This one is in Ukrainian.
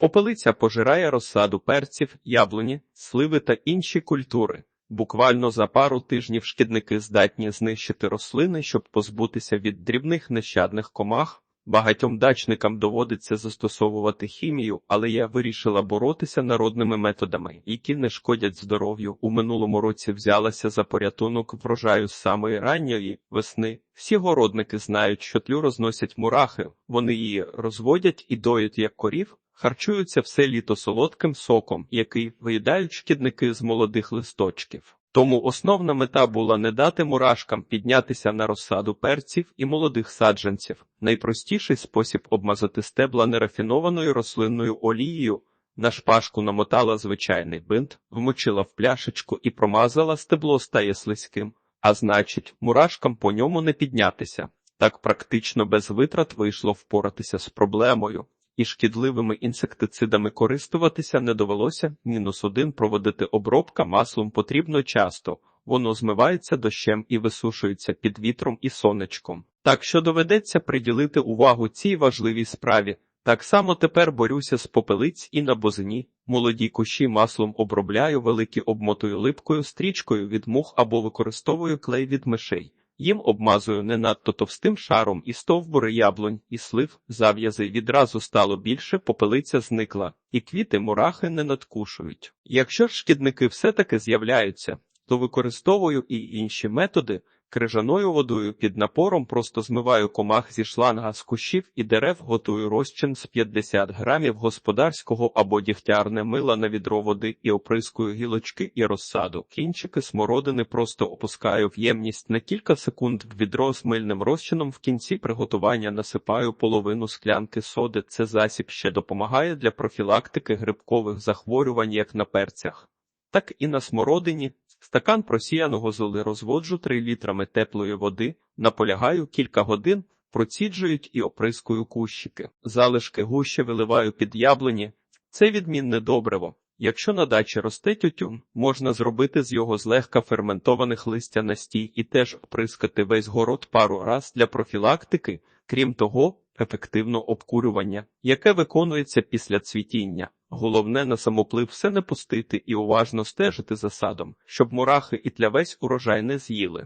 Попелиця пожирає розсаду перців, яблуні, сливи та інші культури. Буквально за пару тижнів шкідники здатні знищити рослини, щоб позбутися від дрібних нещадних комах. Багатьом дачникам доводиться застосовувати хімію, але я вирішила боротися народними методами, які не шкодять здоров'ю. У минулому році взялася за порятунок врожаю з самої ранньої весни. Всі городники знають, що тлю розносять мурахи, вони її розводять і доють як корів, харчуються все літо солодким соком, який виїдають шкідники з молодих листочків. Тому основна мета була не дати мурашкам піднятися на розсаду перців і молодих саджанців. Найпростіший спосіб обмазати стебла нерафінованою рослинною олією. На шпажку намотала звичайний бинт, вмочила в пляшечку і промазала стебло стає слизьким, а значить, мурашкам по ньому не піднятися. Так практично без витрат вийшло впоратися з проблемою і шкідливими інсектицидами користуватися не довелося. Мінус один проводити обробка маслом потрібно часто. Воно змивається дощем і висушується під вітром і сонечком. Так що доведеться приділити увагу цій важливій справі. Так само тепер борюся з попелиць і на бозині. Молоді кущі маслом обробляю, великі обмотую липкою стрічкою від мух або використовую клей від мишей. Їм обмазую не надто товстим шаром і стовбури яблунь, і слив, зав'язи відразу стало більше, попелиця зникла, і квіти мурахи не надкушують. Якщо ж шкідники все-таки з'являються, то використовую і інші методи. Крижаною водою під напором просто змиваю комах зі шланга з кущів і дерев, готую розчин з 50 грамів господарського або дігтярне мила на відро води і оприскую гілочки і розсаду. Кінчики смородини просто опускаю в ємність на кілька секунд в відро з мильним розчином. В кінці приготування насипаю половину склянки соди. Це засіб ще допомагає для профілактики грибкових захворювань як на перцях, так і на смородині. Стакан просіяного золи розводжу 3 літрами теплої води, наполягаю кілька годин, проціджують і оприскую кущики. Залишки гуще виливаю під яблуні. Це відмінне добриво. Якщо на дачі росте тютюн, можна зробити з його злегка ферментованих листя настій і теж оприскати весь город пару раз для профілактики, крім того, ефективно обкурювання, яке виконується після цвітіння. Головне на самоплив все не пустити і уважно стежити за садом, щоб мурахи і тлявець урожай не з'їли.